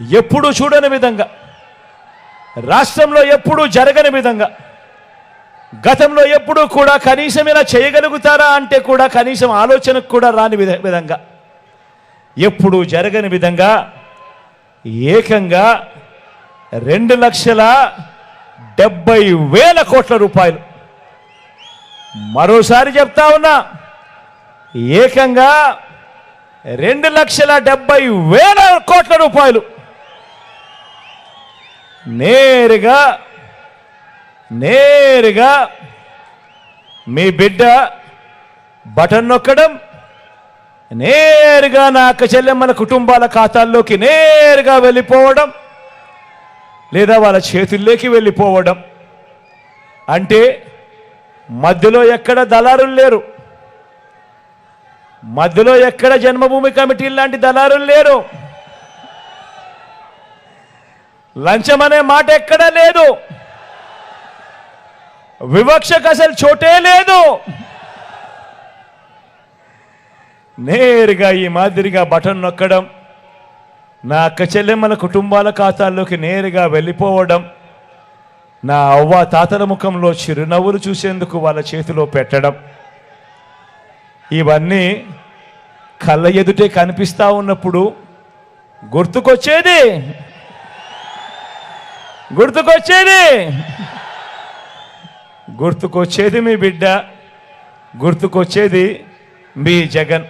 ఎప్పుడూ చూడని విధంగా రాష్ట్రంలో ఎప్పుడూ జరగని విధంగా గతంలో ఎప్పుడూ కూడా కనీసం ఇలా చేయగలుగుతారా అంటే కూడా కనీసం ఆలోచనకు కూడా రాని విధ- విధంగా ఎప్పుడూ జరగని విధంగా ఏకంగా రెండు లక్షల డెబ్బై వేల కోట్ల రూపాయలు. మరోసారి చెప్తా ఉన్నా ఏకంగా రెండు లక్షల డెబ్బై వేల కోట్ల రూపాయలు. నేరుగా నేరుగా మీ బిడ్డ బటన్ నొక్కడం నేరుగా నా అక్క చెల్లెమ్మల కుటుంబాల ఖాతాల్లోకి నేరుగా వెళ్ళిపోవడం లేదా వాళ్ళ చేతుల్లోకి వెళ్ళిపోవడం. అంటే మధ్యలో ఎక్కడ దళారులు లేరు. మధ్యలో ఎక్కడ జన్మభూమి కమిటీ లాంటి దళారులు లేరు. లంచం అనే మాట ఎక్కడా లేదు. వివక్షకు అసలు చోటే లేదు. నేరుగా ఈ మాదిరిగా బటన్ నొక్కడం నా అక్క చెల్లెమ్మల కుటుంబాల ఖాతాల్లోకి నేరుగా వెళ్ళిపోవడం నా అవ్వ తాతల ముఖంలో చిరునవ్వులు చూసేందుకు వాళ్ళ చేతిలో పెట్టడం ఇవన్నీ కళ్ళ ఎదుటే కనిపిస్తా ఉన్నప్పుడు గుర్తుకొచ్చేది. గుర్తుకొచ్చేది? గుర్తుకొచ్చేది మీ బిడ్డ గుర్తుకొచ్చేది మీ జగన్.